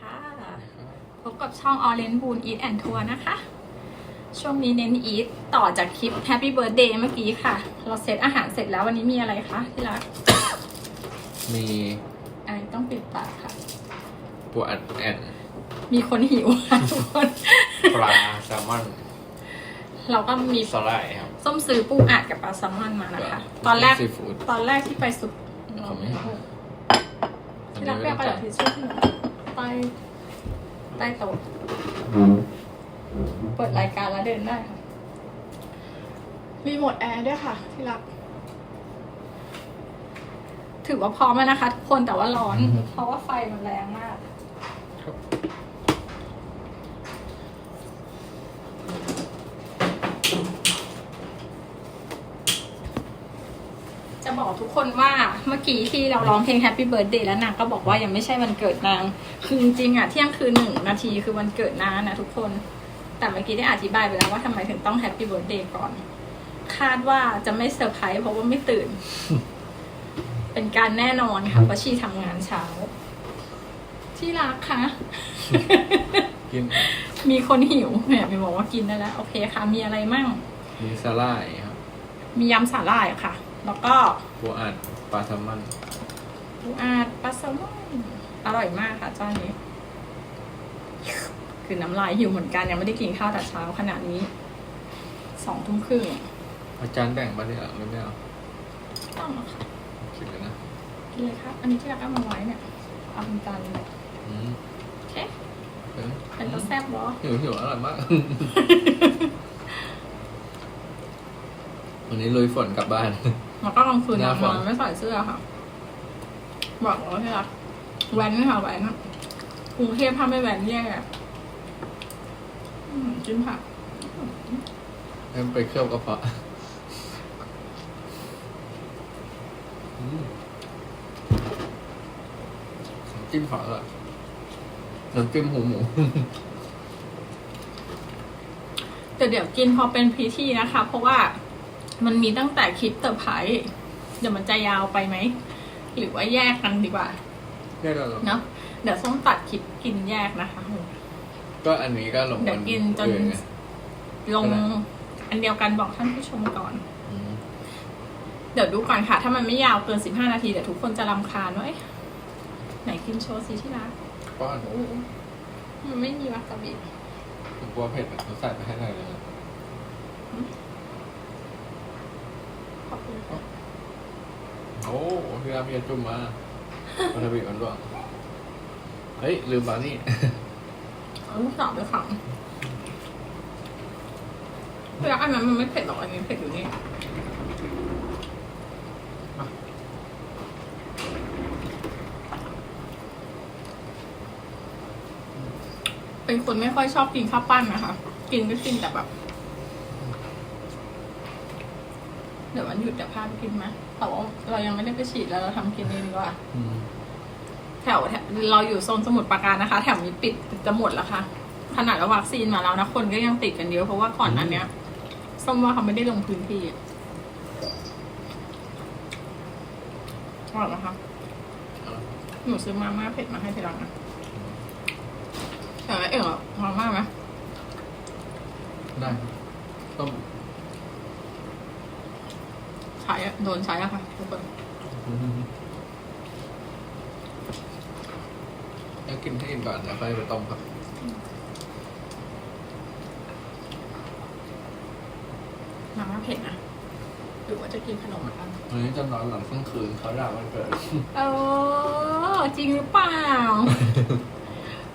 ค่ะ พบกับช่อง Orange Boon Eat and Tour นะคะ ช่วงนี้เน้น eat ต่อจากคลิป Happy Birthday เมื่อกี้ค่ะ เราเซตอาหารเสร็จแล้ววันนี้มีอะไรคะที่รักมีอะไรต้องปิดปากค่ะ ปูอัดแอนมีคนหิวค่ะทุกคน ปลาแซลมอนเราก็มีสไลด์ครับ ส้มซื้อปูอัดกับปลาแซลมอนมานะคะ ตอนแรก ซีฟู้ดตอนแรกที่ไปสุดเขาไม่ให้ที่รักแป้งกระดาษทิชชู่ที่หนู ใต้ใต้โต๊ะเปิดรายการแล้วเดินได้ค่ะ มีโหมดแอร์ด้วยค่ะ ที่รัก ถือว่าพร้อมแล้วนะคะ ทุกคนแต่ว่าร้อน เพราะว่าไฟมันแรงมาก ครับ จะ บอกทุกคนว่าเมื่อกี้ที่เราร้องเพลง Happy Birthday แล้วนางก็บอกว่ายังไม่ใช่วันเกิดนาง คือจริงๆอะเที่ยงคืนหนึ่งนาทีคือวันเกิดนางนะทุกคน แต่เมื่อกี้ได้อธิบายไปแล้วว่าทำไมถึงต้อง Happy Birthday ก่อน คาดว่าจะไม่เซอร์ไพรส์เพราะว่าไม่ตื่น เป็นการแน่นอนค่ะเพราะชีทำงานเช้า ที่รักคะกินมีคนหิวเนี่ยมีบอกว่ากินได้แล้ว โอเคค่ะ มีอะไรมั่งมีสไลด์ครับ มียำสาหร่ายค่ะ แล้วก็ ปูอัดปลาแซลมอนปูอาดปลาแซลมอนอร่อยมากค่ะเจ้านี้ คือน้ำลายหิวเหมือนกันยังไม่ได้กินข้าวแต่เช้าขนาดนี้สองทุ่มครึ่งอาจารย์แบ่งมาเนี่ยหรือไม่เอาต้องอะค่ะคิดเลยนะกินเลยครับ อันนี้ที่รักเอามาไว้เนี่ยเอาเป็นจานเลยอืมโอเคเออเป็นตัวแซ่บเหรอหิวหิวอร่อยมาก วันนี้ลุยฝนกลับบ้าน มันก็กลางคืนหน้าฝนอนนไม่ใส่เสื้อค่ะ บอกเลยที่รักแว้นค่ะแว้นอะกรุงเทพถ้าไม่แว้นแย่อืมกินผักให้มันไปเคลือบกระเพาะอืมน้ำจิ้มขอเลยน้ำจิ้มหูหมูแต่เดี๋ยวกินพอเป็นพิธีนะคะ เพราะว่า มันมีตั้งแต่คลิปเตอร์ไพรส์เดี๋ยวมันจะยาวไปไหม หรือว่าแยกกันดีกว่าได้แล้วเหรอเนาะเดี๋ยวส้มตัดคลิปกินแยกนะคะ ก็อันนี้ก็ลงเดี๋ยวกินจน อื่ไง ลงก็ได้อันเดียวกันบอกท่านผู้ชมก่อน อืม เดี๋ยวดูก่อนค่ะ ถ้ามันไม่ยาวเกินสิบห้านาที เดี๋ยวทุกคนจะรำคาญว่าเอ๊ะไหนกินโชว์สิที่รักป้อนโอ้โหมันไม่มีวาซาบิผมกลัวเผ็ดอะเขาใส่ไปให้หน่อยเลยนะขอบ คุณค่ะโอ้พี่อาพี่จุ่มมาวัตถุดิบมันด้วยเฮ้ย ลืมบานี่เอาลูกสาวไปขังเวลาอันนั้นมันไม่เผ็ดหรอกอันนี้เผ็ดอยู่นี่เป็นคนไม่ค่อยชอบกินข้าวปั้นนะคะ กินก็กินแต่แบบ เดี๋ยววันหยุดเดี๋ยวพาไป กินไหมแต่ว่าเรายังไม่ได้ไปฉีดแล้วเราทำกินเองดีกว่า อืมแถวแถวเราอยู่โซนสมุทรปราการนะคะ แถวนี้ปิดจะหมดแล้วค่ะ ขนาดว่าวัคซีนมาแล้วนะ คนก็ยังติดกันเยอะเพราะว่าก่อนหนั้นเนี้ยส้มว่าเขาไม่ได้ลงพื้นที่อร่อยนะคะหนูซื้อมาม่าเผ็ดมาให้ทีหลังนะแต่ว่าเอ๋อมาม่าไหมได้ต้ม ใช้อะโดนใช้อะค่ะทุกคนแล้วกินให้อิ่มก่อนแล้วค่อยไปต้มครับมาม่าเผ็ดนะหรือว่าจะกินขนมกันวันนี้จะนอนหลังเที่ยงคืนเขาด่าวันเกิดเออจริงหรือเปล่า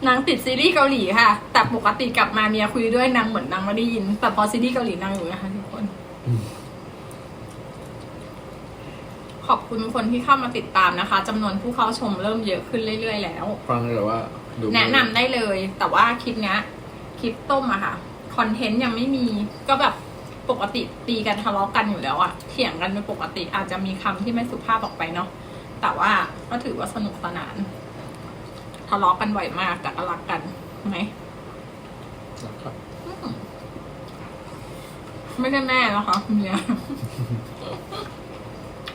นางติดซีรีส์เกาหลีค่ะ แต่ปกติกลับมาเมียคุยด้วยนางเหมือนนางไม่ได้ยิน แต่พอซีรีส์เกาหลีนางอยู่นะคะทุกคน อืม ขอบ คุณคนที่เข้ามาติดตามนะคะจำนวนผู้เข้าชมเริ่มเยอะขึ้นเรื่อย ๆ แล้ว ฟังเลยเหรอว่าดูแนะนำได้เลย แต่ว่าคลิปเนี้ยคลิปต้มอะค่ะคอนเทนต์ยังไม่มีก็แบบปกติตีกันทะเลาะกันอยู่แล้วอะเถียงกันเป็นปกติอาจจะมีคำที่ไม่สุภาพออกไปเนาะแต่ว่าก็ถือว่าสนุกสนาน ทะเลาะกันบ่อยมากแต่ก็รักกันไหมนะครับอืมไม่ได้แม่นะคะเมีย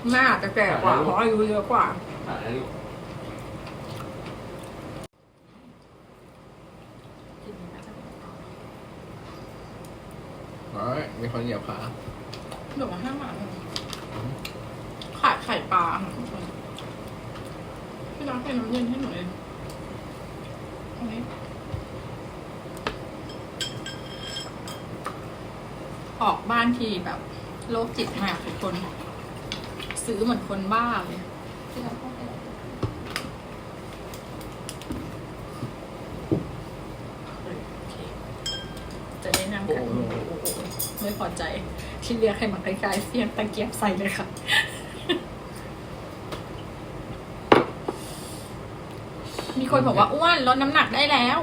แม่อาจะแก่กว่าเพราะอายุเยอะกว่าไอ้มีคนเหยียบขาหนูห้ามาเลขายไข่ปลาทุกคนพี่น้องใส่น้ำเย็นให้หนูเลยอออกบ้านทีแบบ โรคจิตมากทุกคน ซื้อเหมือนคนบ้าเลยพี่รักเข้าไปแล้วโอเคจะได้นั่งกันไม่พอใจ ที่เรียกให้มาใกล้ๆเสียงตะเกียบใส่เลยค่ะมีคนบอกว่าอ้วนลดน้ำหนักได้แล้ว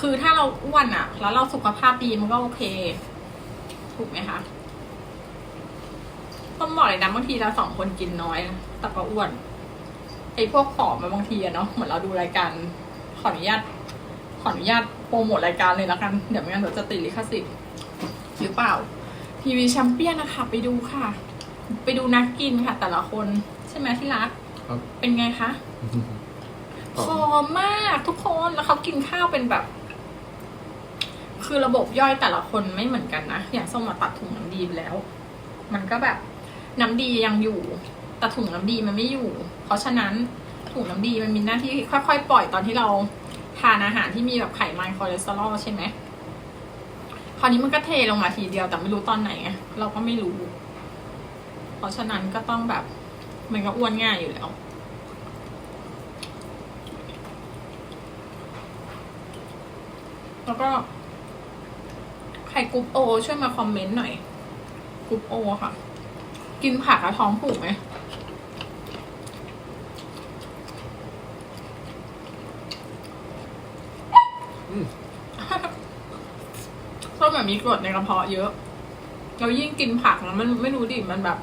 คือถ้าเราอ้วนอะแล้วเราสุขภาพดีมันก็โอเค ถูกไหมคะ ต้องบอกเลยนะบางทีเราสองคนกินน้อยนะแต่ก็อ้วนไอ้พวกผอมมาบางทีอะเนาะเหมือนเราดูรายการขออนุญาตขออนุญาตโปรโมทรายการเลยแล้วกันเดี๋ยวไม่งั้นเดี๋ยวจะติดลิขสิทธิ์หรือเปล่าทีวีแชมเปี้ยนนะคะไปดูค่ะ ไปดูนักกินค่ะ แต่ละคนใช่ไหมที่รักครับเป็นไงคะผอมมากทุกคนแล้วเขากินข้าวเป็นแบบ คือระบบย่อยแต่ละคนไม่เหมือนกันนะอย่างส้มมาตัดถุงน้ำดีไปแล้ว มันก็แบบ น้ำดียังอยู่ แต่ถุงน้ำดีมันไม่อยู่ เพราะฉะนั้นถุงน้ำดีมันมีหน้าที่ค่อยๆปล่อยตอนที่เราทานอาหารที่มีแบบไขมันคอเลสเตอรอลใช่ไหมคราวนี้มันก็เทลงมาทีเดียวแต่ไม่รู้ตอนไหนไงเราก็ไม่รู้ เพราะฉะนั้นก็ต้องแบบ มันก็อ้วนง่ายอยู่แล้วแล้วก็ใครกรุ๊ปโอช่วยมาคอมเมนต์หน่อยกรุ๊ปโอค่ะ กินผักแล้วท้องผูกไหมอืมส้มแบบมีกรดในกระเพาะเยอะ เรายิ่งกินผักแล้วมันไม่รู้ดิมันแบบ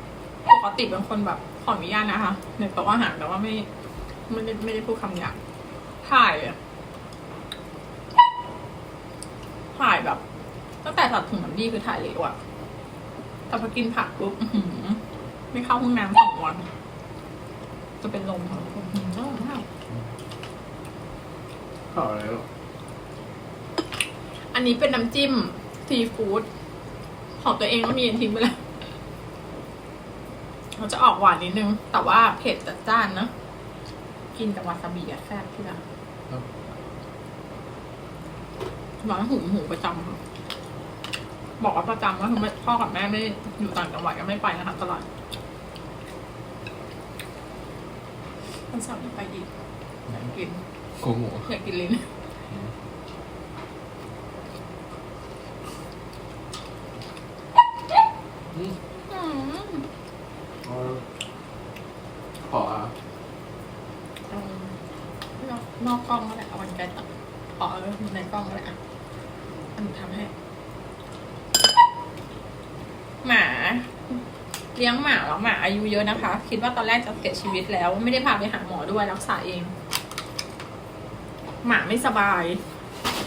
ปกติเป็นคนแบบขออนุญาตนะคะ ในโต๊ะอาหารแต่ว่าไม่ไม่ได้ไม่ได้พูดคำหยาบถ่ายอะถ่ายแบบ ตั้งแต่ตัดถุงน้ำดีคือถ่ายเหลวอะแต่พอกินผักปุ๊บอื้อหือ ไม่เข้าห้องน้ำสองวัน จะเป็นลมค่ะอื้อหืออร่อยมากข่าวอะไรหรออันนี้เป็นน้ำจิ้มซีฟู้ดของตัวเองก็มีอันทิ้งไปแล้วเขาจะออกหวานนิดนึง แต่ว่าเผ็ดจัดจ้านนะกินกับวาซาบิอะแซ่บที่ละครับร้านหูหูประจำค่ะบอกว่าประจำว่าคือไม่พ่อกับแม่ไม่อยู่ต่างจังหวัดก็ไม่ไปนะคะตลอด วันเสาร์นี้ไปอีกอยากกินโกโง่อยากกินลิ้น อืม อืม เอาขออะ เอานอกนอกกล้องก็ได้เอาวันไกลตัดขอในกล้องก็ได้อะอันนี้ทำให้ หมา เลี้ยงหมาแล้วหมาอายุเยอะนะคะ คิดว่าตอนแรกจะเสียชีวิตแล้ว ไม่ได้พาไปหาหมอด้วยรักษาเอง หมาไม่สบาย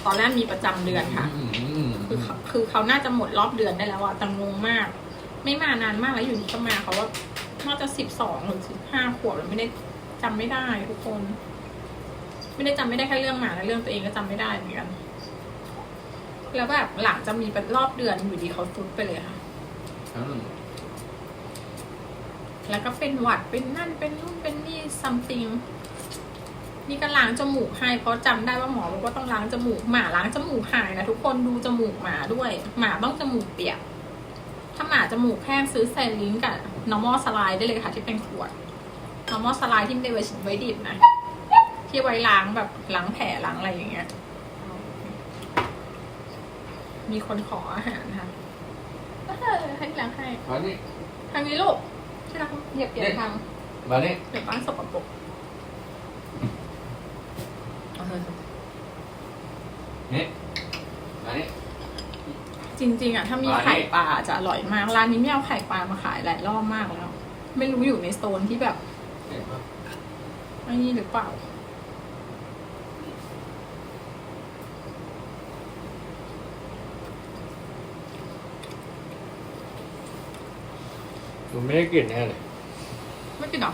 ตอนแรกมีประจำเดือนค่ะอืมอืมคือเขาคือเขาน่าจะหมดรอบเดือนได้แล้วอะแต่งงมาก ไม่มานานมากแล้วอยู่ดีก็มาเขาว่าน่าจะสิบสองหรือสิบห้าขวบแล้วไม่ได้จำไม่ได้ทุกคน ไม่ได้จำไม่ได้แค่เรื่องหมานะเรื่องตัวเองก็จำไม่ได้เหมือนกันแล้วแบบหลังจะมีเป็นรอบเดือนอยู่ดีเขาซุดไปเลยค่ะอืม แล้วก็เป็นหวัดเป็นนั่นเป็นนู่นเป็นนี่ something นี่ก็ล้างจมูกให้เพราะจำได้ว่าหมอบอกว่าต้องล้างจมูกหมาล้างจมูกหายนะทุกคนดูจมูกหมาด้วย หมาต้องจมูกเปียก ถ้าหมาจมูกแห้งซื้อไซลิงกับ normal slide ได้เลยค่ะ ที่เป็นขวด normal slide ที่ไม่ได้ไว้ไว้ดิบนะที่ไว้ล้างแบบล้างแผลล้างอะไรอย่างเงี้ย มีคนขออาหารค่ะเออให้ล้างให้มานี่ทางนี้ลูก ที่รักเหยียบเปลี่ยนทางมานี่เดี๋ยวบ้านสกปรกเอาเถอะนี่มานี่จริง ๆอะถ้ามีร้านนี้ไข่ปลาจะอร่อยมาก ร้านนี้ไม่เอาไข่ปลามาขายหลายรอบมากแล้ว ไม่รู้อยู่ในโซนที่แบบเห็นปะไอ้นี่หรือเปล่า มันไม่ได้กลิ่นแน่เลยไม่กินหรอ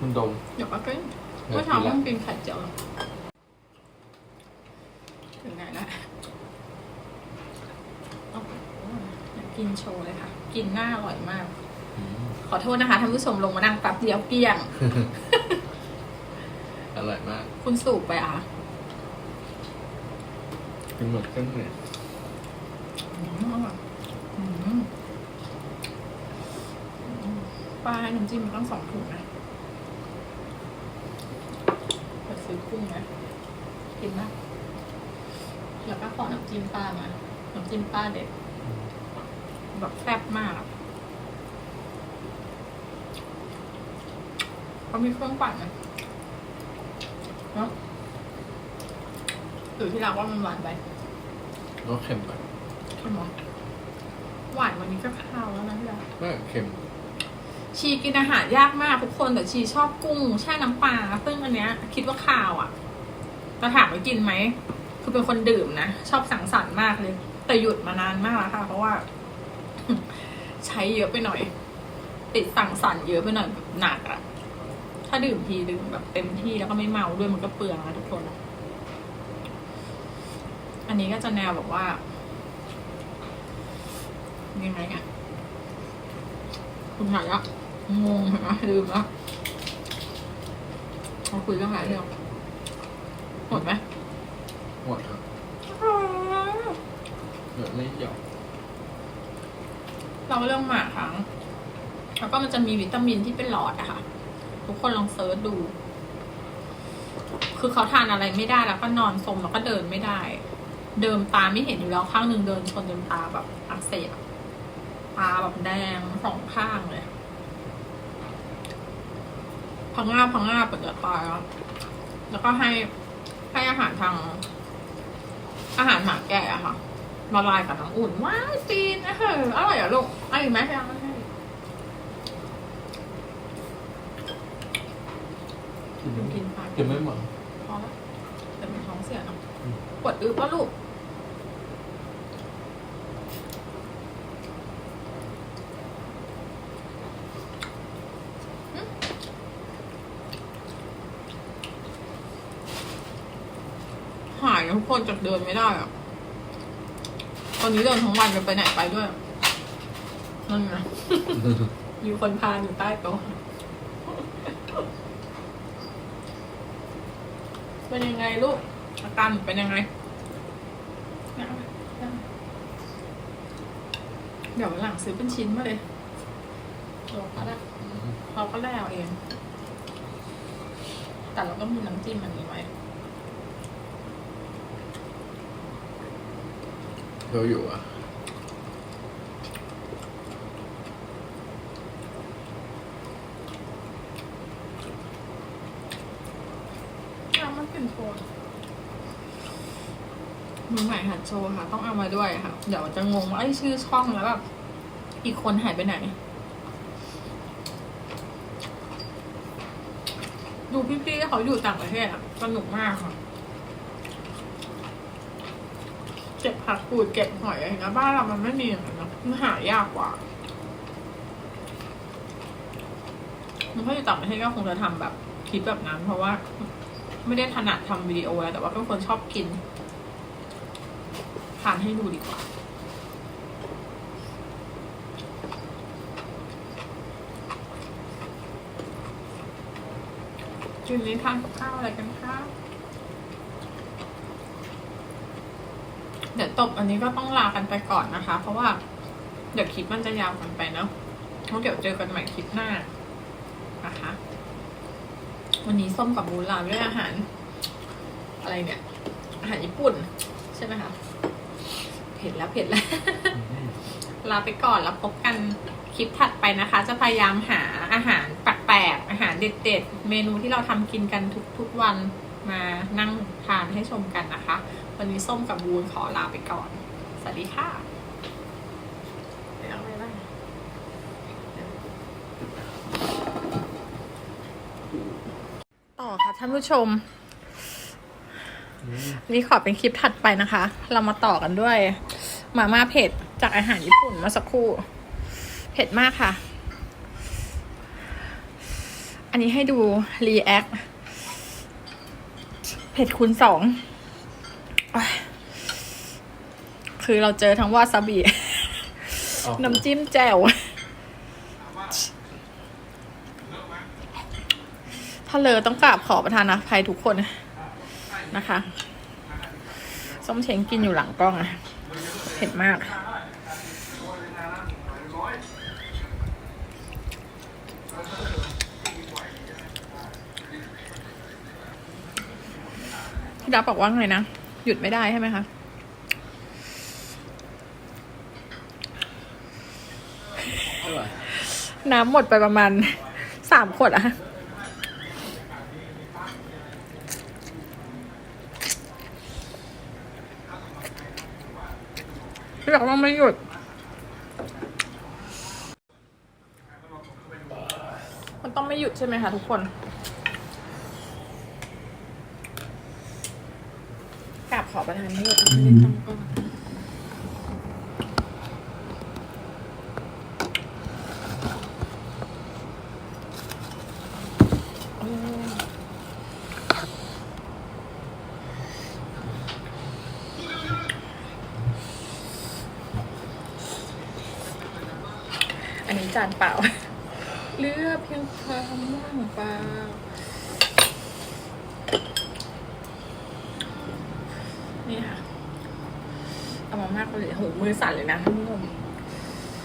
มันดม เดี๋ยวก็กินเดี๋ยวเมื่อเช้ากินละมันกินไข่เจียวถึงไหนแล้วโอ้โหกินโชว์เลยค่ะ กินหน้าอร่อยมากอืมขอโทษนะคะท่านผู้ชมลงมานั่งแป๊บเดียวเกลี้ยง อร่อยมาก คุณสูบไปอะกินหมดเครื่องเลยอืมอืม ปลาน้ำจิ้มมันต้องสองถุงนะไปซื้อกุ้งนะกินมากแล้วก็ขอน้ำจิ้มป้ามา น้ำจิ้มป้าเด็ดแบบแซ่บมากอะเขามีเครื่องปั่นนะเนาะหรือที่เราว่ามันหวานไปก็เค็มไปใช่ไหมหวานวันนี้ก็ข้าวแล้วนะพี่ดาไม่เค็ม ชีกินอาหารยากมากทุกคนแต่ชีชอบกุ้งแช่น้ำปลาซึ่งอันเนี้ย คิดว่าข้าวอะจะถามว่ากินไหมคือเป็นคนดื่มนะชอบสังสรรค์มากเลย แต่หยุดมานานมากแล้วค่ะ เพราะว่า ใช้เยอะไปหน่อย ติดสังสรรค์เยอะไปหน่อยแบบหนักอะถ้าดื่มทีดื่มแบบเต็มที่แล้วก็ไม่เมาด้วยมันก็เปลืองนะทุกคน อันนี้ก็จะแนวแบบว่ายังไงอะคุณหายอะ งงเห็นไหมลืมแล้วเราคุยเรื่องอะไรเรื่องหมดไหมหมดครับเหลือไม่เยอะเราเรื่องหมาครั้งแล้วก็มันจะมีวิตามินที่เป็นหลอดอะค่ะ ทุกคนลองเซิร์ชดู คือเขาทานอะไรไม่ได้แล้วก็นอนสมแล้วก็เดินไม่ได้ เดิมตาไม่เห็นอยู่แล้วข้างหนึ่งเดินชนจนตาแบบอักเสบตาแบบแดงสองข้างเลย พังงาบพังงาบเปิดตายแล้วแล้วก็ให้ให้อาหารทาง อาหารหมาแก่อะค่ะละลายกับน้ำอุ่นว้าวซีนนะเฮ้ออร่อยเหรอลูกเอาอีกไหมไปเอามาให้กินกินไปกินไม่หมดพอแล้วแต่เป็นท้องเสียเนาะอืมปวดอึปะลูก หายทุกคนจากเดินไม่ได้อะตอนนี้เดินทั้งวันจะไปไหนไปด้วยนั่นไงมีคนพาอยู่ใต้โต๊ะเป็นยังไงลูก อาการหนูเป็นยังไง เดี๋ยววันหลังซื้อเป็นชิ้นมาเลยเราก็ได้อืมเราก็ได้เอาเอง แต่เราก็มีน้ำจิ้มอันนี้ไว้ เดี๋ยวอยู่อะน้ำมันเป็นโฟนมือใหม่หัดโชว์ค่ะ ต้องเอามาด้วยค่ะ เดี๋ยวจะงงว่าไอ้ชื่อช่องแล้วแบบอีกคนหายไปไหน ดูพี่ๆเขาอยู่ต่างประเทศอะสนุกมากค่ะ เก็บผักกูดเก็บหอยอะไรนะบ้านเรามันไม่มีอย่างนั้นเนะมันหายากกว่ามันถ้าอยู่ต่างประเทศก็คงจะทำแบบคลิปแบบนั้น เพราะว่า ไม่ได้ถนัดทำวิดีโอแล้วแต่ว่าเป็นคนชอบกินทานให้ดูดีกว่าคืนนี้ทานกับข้าวอะไรกันคะ เดี๋ยวตบอันนี้ก็ต้องลากันไปก่อนนะคะ เพราะว่าเดี๋ยวคลิปมันจะยาวกันไปเนาะเพราะเดี๋ยวเจอกันใหม่คลิปหน้านะคะ วันนี้ส้มกับบูลาด้วยอาหาร อะไรเนี่ย อาหารญี่ปุ่น ใช่ไหมคะเผ็ดแล้วเผ็ดแล้ว ลาไปก่อนแล้วพบกันคลิปถัดไปนะคะ จะพยายามหาอาหารแปลกๆอาหารเด็ดๆ เมนูที่เราทำกินกันทุกๆวัน มานั่งทานให้ชมกันนะคะ วันนี้ส้มกับบูนขอลาไปก่อน สวัสดีค่ะไปเอาอะไรบ้างต่อค่ะท่านผู้ชม นี่ขอเป็นคลิปถัดไปนะคะ เรามาต่อกันด้วย มาม่าเผ็ดจากอาหารญี่ปุ่นเมาสักครู่ เผ็ดมากค่ะ อันนี้ให้ดูรีแอค เผ็ดคูณสองโอ๊ยคือเราเจอทั้งวาซาบิออกน้ำจิ้มแจ่ว ถ้าเลอต้องกราบขอประทานอภัยทุกคนนะคะ ส้มเช้งกินอยู่หลังกล้องอะเผ็ดมาก พี่ดับบอกว่าไงนะ หยุดไม่ได้ใช่ไหมคะ น้ำหมดไปประมาณสามขวดอะพี่บอกว่าไม่หยุดมันต้องไม่หยุดใช่ไหมคะทุกคนกราบ ขอประทานโทษไม่ได้ตั้งกล้องอันนี้จานเปล่าเลือกเพียงความว่างเปล่า นี่ค่ะเอามามากเลยโหมือสั่นเลยนะท่านผู้ชม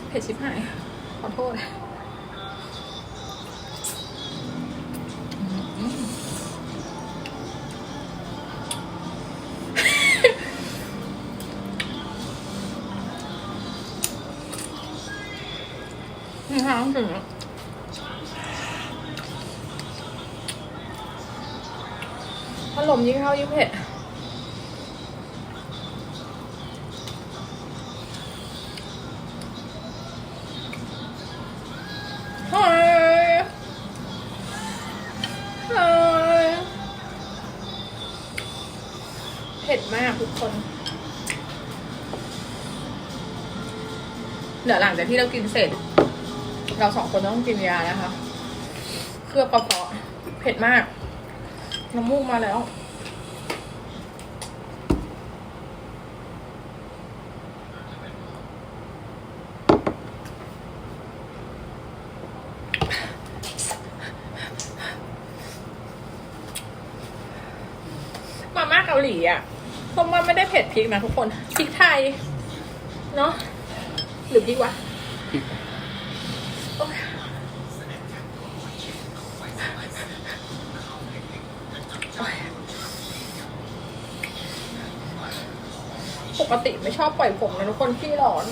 เผ็ดชิบหายขอโทษ ผ็ดมากทุกคน เดี๋ยวหลังจากที่เรากินเสร็จ เราสองคนต้องกินยานะคะ เครืองกระเพาะเผ็ดมาก น้ำมูกมาแล้ว มาม่าเกาหลีอะ ผมว่าไม่ได้เผ็ดพริกนะทุกคนพริกไทย เนาะหรือพริกวะปกติไม่ชอบปล่อยผมนะทุกคนที่ร้อน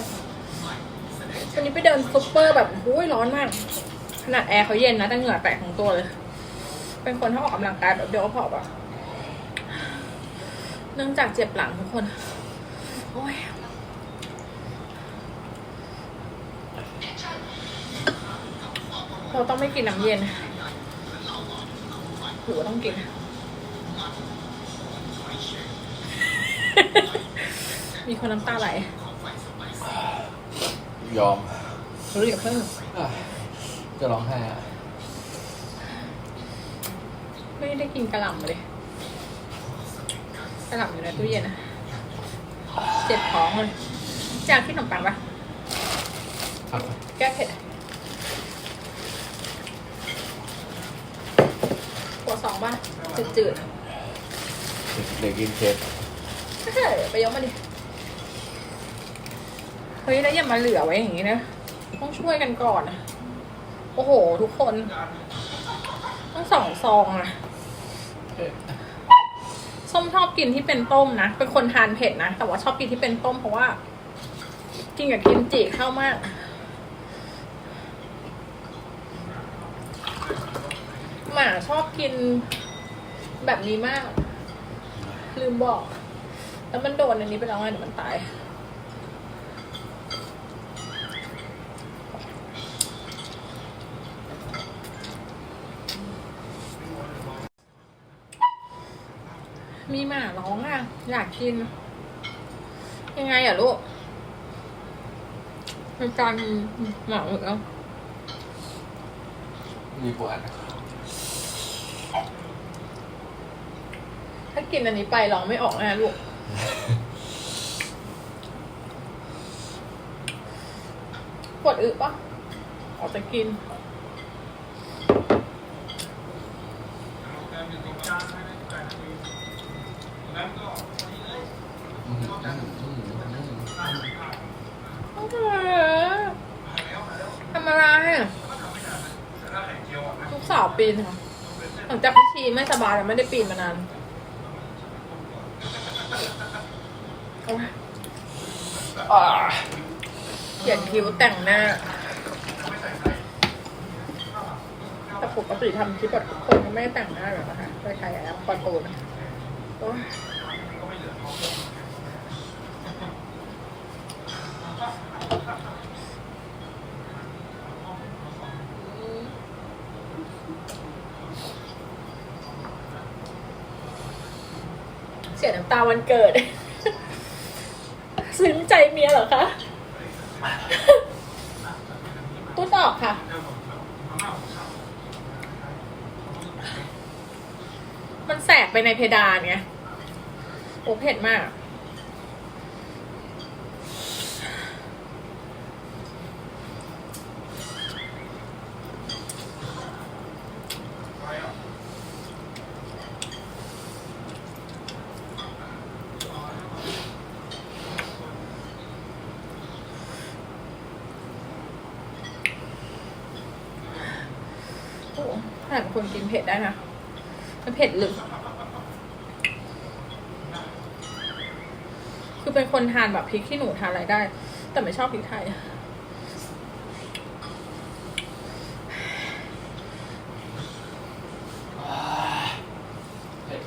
วันนี้ไปเดินซุปเปอร์แบบโอ้ยร้อนมาก ขนาดแอร์เขาเย็นนะแต่เหงื่อแตกของตัวเลย เป็นคนที่ออกกำลังกายแบบเดียวก็พอปะ เนื่องจากเจ็บหลังทุกคน โอ้ยเราต้องไม่กินน้ำเย็นหรือว่าต้องกิน มีคนน้ำตาไหลยอมรู้อย่าเพิ่งอะจะร้องไห้อะไม่ได้กินกระหล่ำเลยกระห ล่ำอยู่ในตู้เย็นอะเจ็บท้องเลยอยากกินขนมปังปะพักไปแก้เผ็ดหัวสองบ้านจืดเด็กกินเค้กๆเฮ้ยไปยกมาดิ เฮ้ย แล้วอย่ามาเหลือไว้อย่างนี้นะ ต้องช่วยกันก่อนนะ โอ้โห ทุกคน ต้องสองซองนะเอ๊ะส้ม ชอบกินที่เป็นต้มนะ เป็นคนทานเผ็ดนะ แต่ว่าชอบกินที่เป็นต้มเพราะว่า กินกับกิมจิเข้ามาก หมาชอบกินแบบนี้มาก ลืมบอก แล้วมันโดนอันนี้ไปแล้วไงเดี๋ยวมันตาย มีหมาร้องอะ อยากกิน ยังไงอะลูกเป็นการหมาเหรอมีปวดถ้ากินอันนี้ไปร้องไม่ออกนะลูก ปวดอึปะออกจะกิน อืมอืมอืมอืม โอเค ทำอะไรลูกสาวปีนค่ะหลังจากพี่ชีไม่สบายแล้วไม่ได้ปีนมานานเขียนคิ้วแต่งหน้า แต่ปกติทำคลิปแบบทุกคนไม่แต่งหน้าหรอกนะคะไปใช้แอปปอนโอนโอ๊ยเสียน้ำตา วันเกิด ซึ้งใจเมียเหรอคะตู้ตอบค่ะ มันแสกไปในเพดานไงโอ้เผ็ดมาก โอ้ขนาดคนกินเผ็ดได้นะมันเผ็ดลึก คือเป็นคนทานแบบพริกที่หนูทานอะไรได้ แต่ไม่ชอบพริกไทยเผ็ด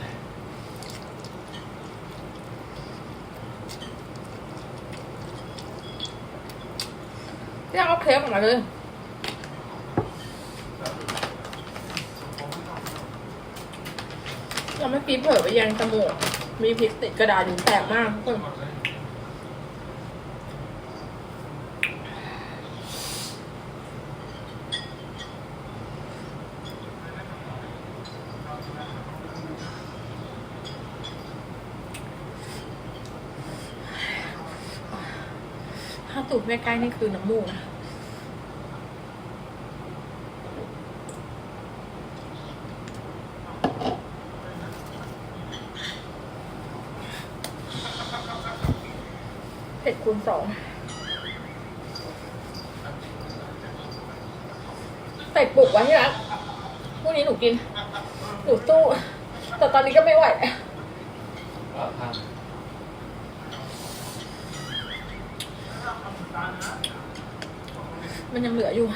พี่เอาเครปออกมาเลย เราเมื่อ กี้เผลอไปแยังจมูกมีพริกติดกระดาษอยู่แสบมากทุกคนถ้าตูดไม่ใกล้นี่คือน้ำมูกนะ คูณสองใส่ปลุกไว้ที่รักพรุ่งนี้หนูกิน หนูสู้ แต่ตอนนี้ก็ไม่ไหวมันยังเหลืออยู่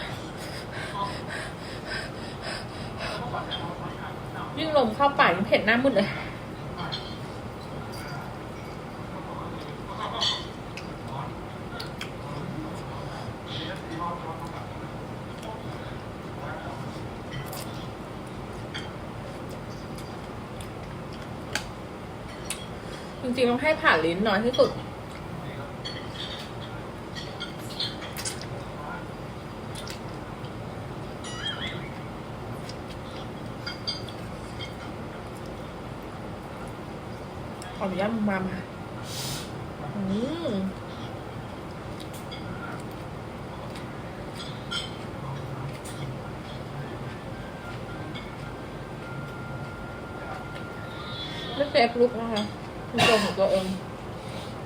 ยิ่งลมเข้าปากยิ่งเผ็ดหน้ามืดเลย ริงๆต้องให้ผ่านลิ้นน้อยที่สุด ขออนุญาตมามาอืมไม่เซฟลุกนะคะ เป็นตัวของตัวเอง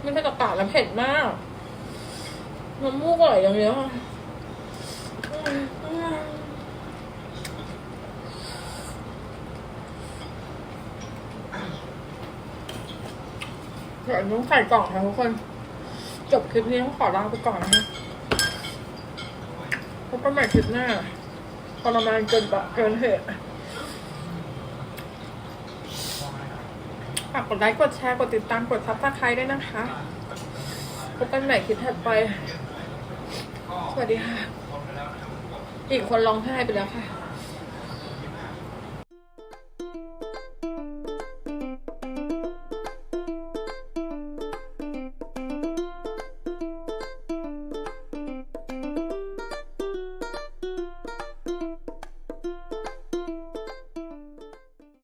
ไม่ใช่ตะกาแล้วเผ็ดมากน้ำมูกไหลอย่างเดียวอะอืมอืมเดี๋ยวต้องใส่กล่องค่ะทุกคน จบคลิปนี้ต้องขอลาไปก่อนนะคะพบกันใหม่คลิปหน้าทรมานเกินปะเกินเหตุ ฝากกดไลค์ กดแชร์ กดติดตาม กดซับสไครต์ด้วยนะคะ พบกันใหม่คลิปถัดไป สวัสดีค่ะ อีกคนร้องไห้ไปแล้วค่ะ